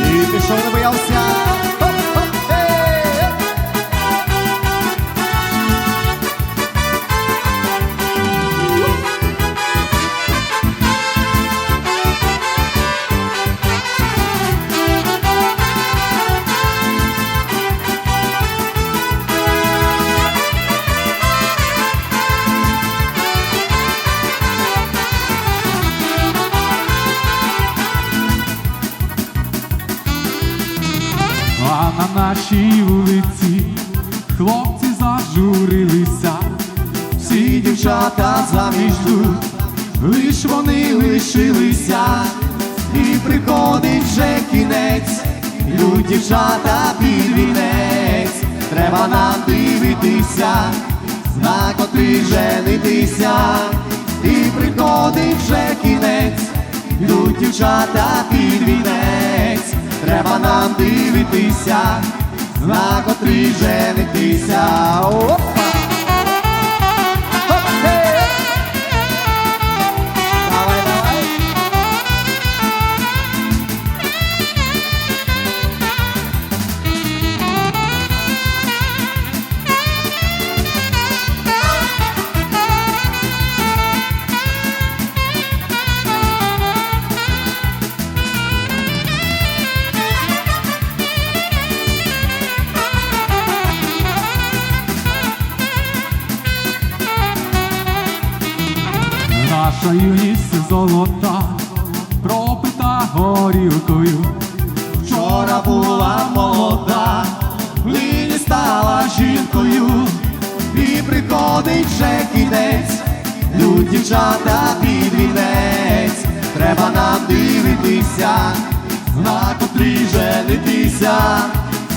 І пішов не боявся. Нашій вулиці. Хлопці зажурилися, всі дівчата заміж йдуть, лиш вони лишилися, і приходить вже кінець, йдуть дівчата під вінець, треба нам дивитися, на котрий женитися, і приходить вже кінець, йдуть дівчата під вінець, треба нам дивитися, на котрий женитися. Наша юність золота, пропита горілкою. Вчора була молода, нині стала жінкою, і приходить вже кінець, Йдуть дівчата під вінець, треба нам дивитися, на котрій женитися,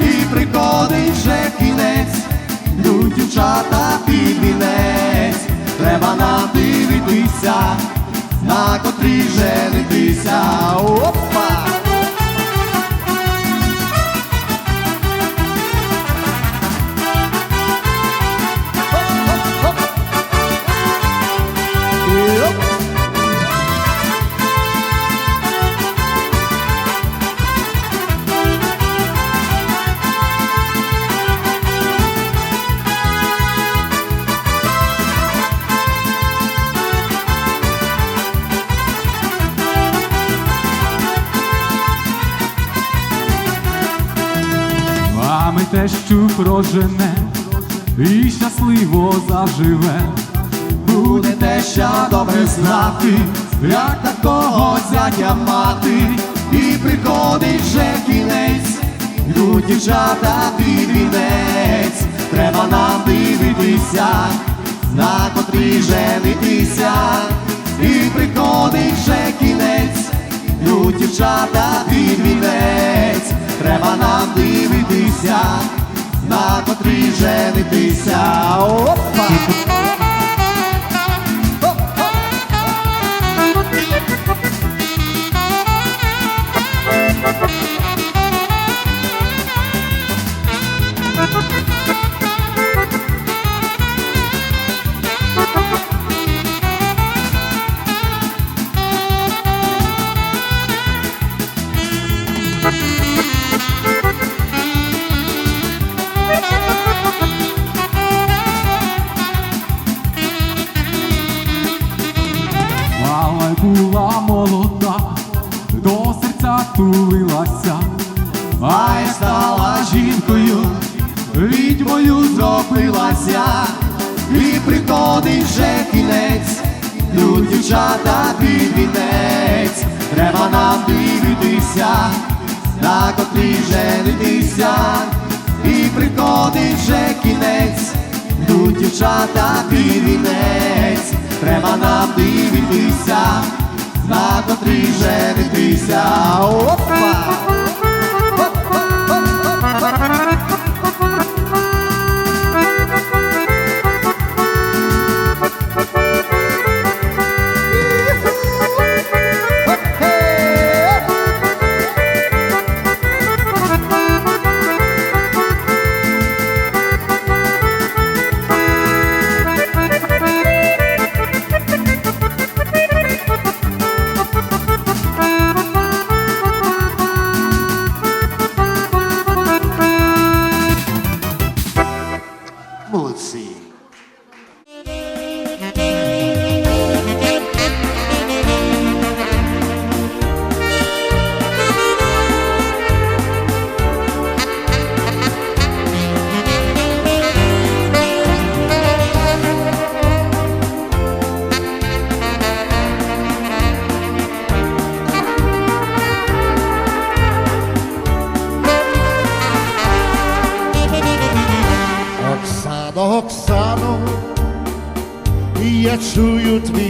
і приходить вже кінець, Йдуть дівчата під вінець, треба надивитися, на котрі женитися. А ми те, що прожене і щасливо заживе. Буде те, що добре знати, як такого зятя мати, і приходить вже кінець, йдуть дівчата під вінець, треба нам дивитися, на котрій женитися, і приходить вже кінець, йдуть дівчата під вінець, треба нам дивитися, на котрій женитися. Опа! Серця тулилася, а я стала жінкою, відьмою зробилася, і приходить вже кінець, тут дівчата підвінець, треба нам дивитися, на котрій женитися, і приходить вже кінець, тут дівчата підвінець, треба нам дивитися, на котрій женитися. Опа!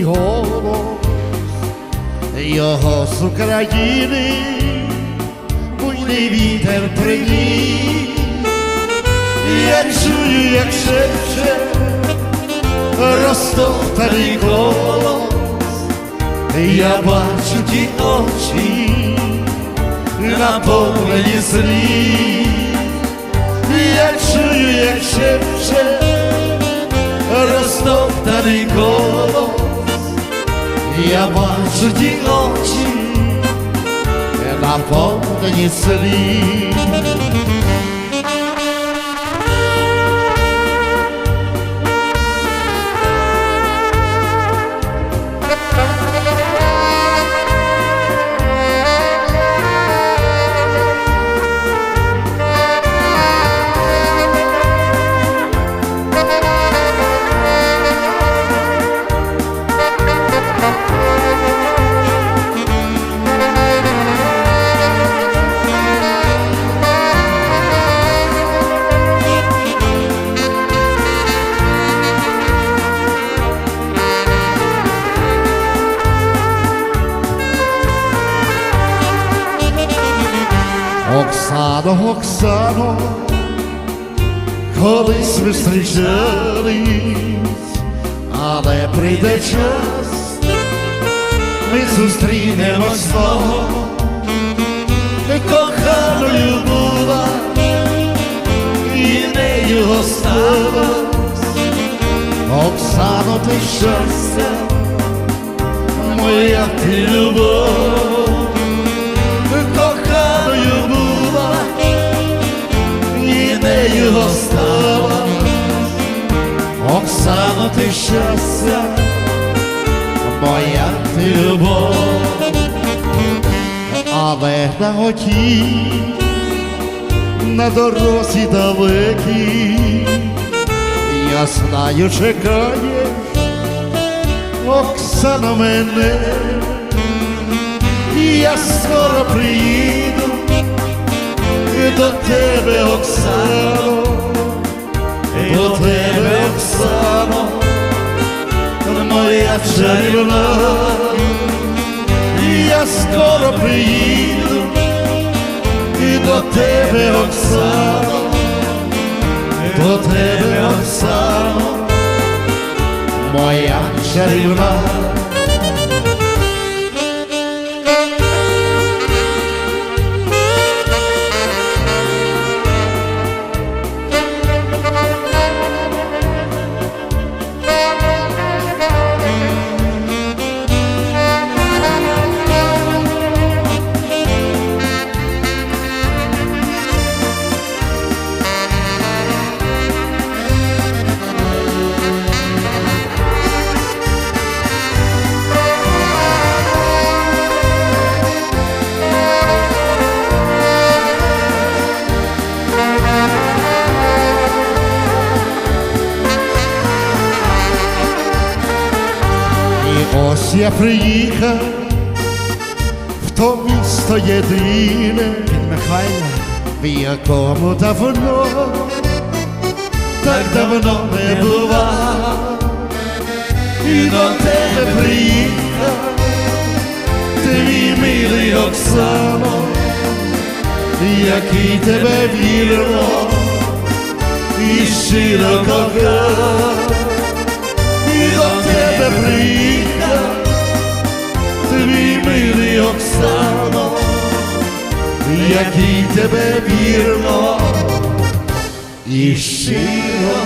Голос, його з України, буйний вітер приніс. Я чую, як шепче розтоптаний голос, я бачу ті очі, наповнені слів. Я чую, як шепче розтоптаний колос, я бачу ті очі, наповнені слів. Оксано, колись ми зустрічались, але прийде час, ми зустрінемо знову, коханою була, і нею осталась. Оксано, ти щастя, моя ти любов щастя, моя ти любов, але на оті, на дорозі далекій, я знаю, чекаєш, Оксана мене. І я скоро приїду до тебе, Оксано, до тебе, Оксано, моя чарівна, я скоро приїду і до тебе, Оксано, до тебе, Оксано, моя чарівна. Ось я приїхав в то місто єдине, Михайло, в якому давно, так давно не бував, і до тебе приїхав, твій милий Оксано, який тебе вірно і щиро кохав, і до тебе приїхав, Оксано, який тебе вірно і щиро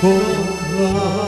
кохав.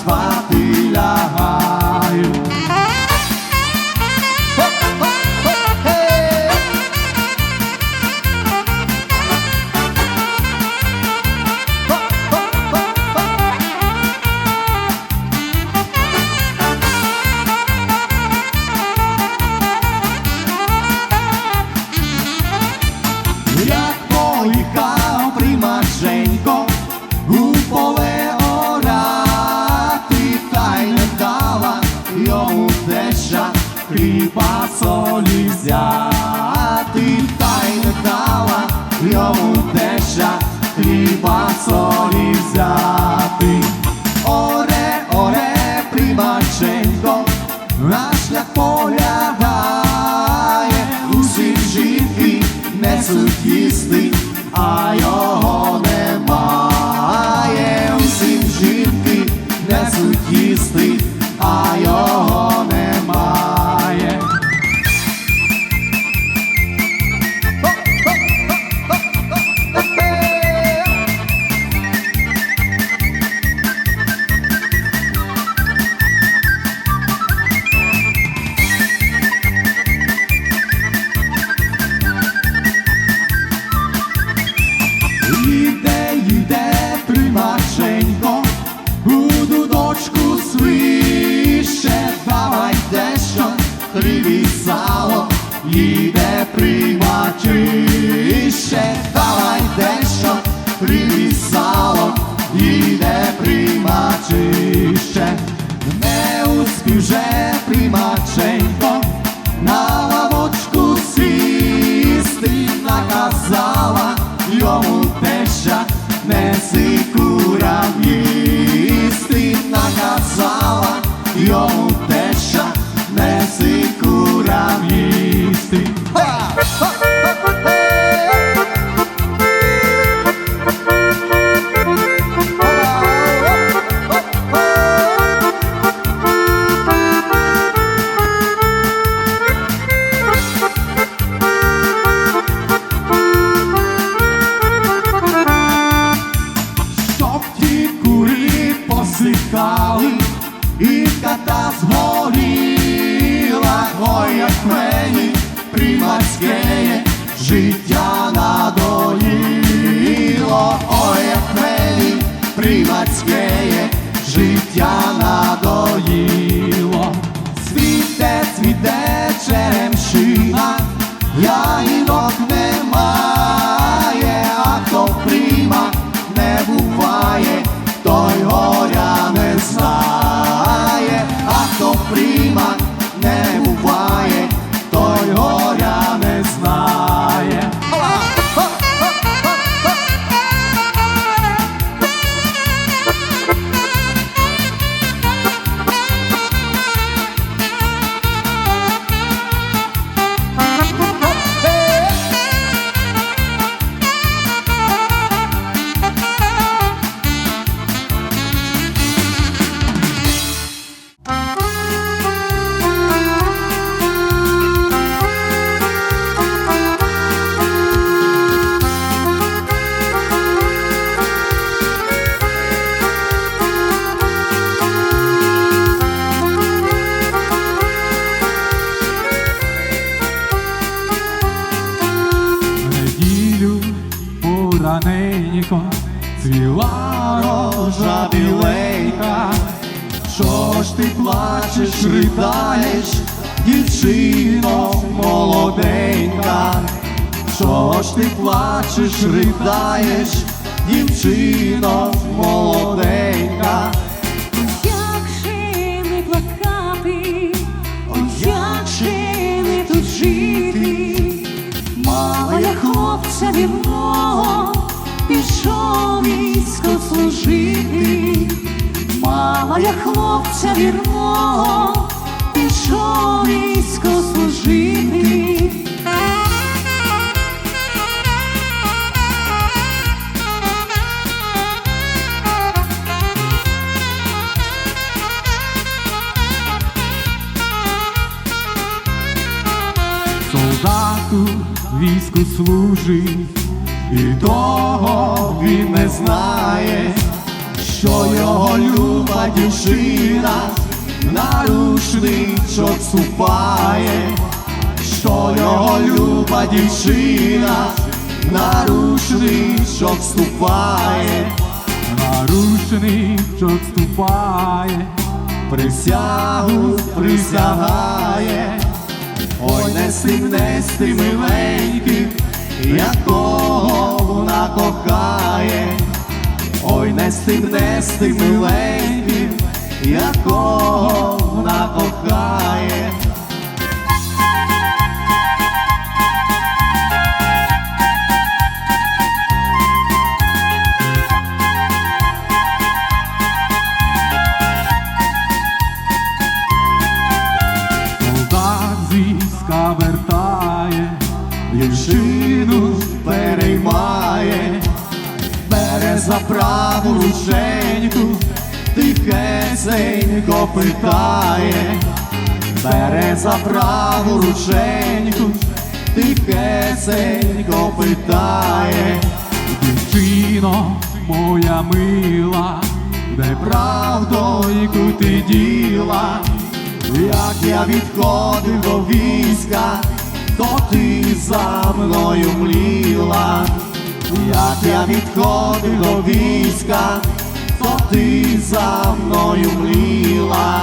Спати лягаю. На шлях полягає, теща, неси їсти наказала йому посихали, і ката згоріла, ой, як мені примацьке життя надоїло, ой, як мені примацьке життя надоїло. Цвіте, цвіте черемшина, ягідок немає, плачеш, дівчино молоденька? Що ж ти плачеш, ридаєш, дівчино молоденька? Як же плакати, як же не тут жити, мала я хлопця вірного, пішов військо служити, мала я хлопця вірного, пішов військо служити. солдату війську служить, і того він не знає, що його люба дівчина на рушничок ступає, що його люба дівчина на рушничок ступає, нарушничок ступає, присягу присягає, ой, не стим, не стим, миленький, якого вона кохає. Ой, не стим, не стим, миленький, якого вона кохає. з вертає, Дівчину за праву рученьку, тихесенько питає, бере за праву рученьку, тихесенько питає. дівчино моя мила, де правдою ти діла, як я відходив до війська, то ти за мною мліла, як я відходив до війська, то ти за мною мріла.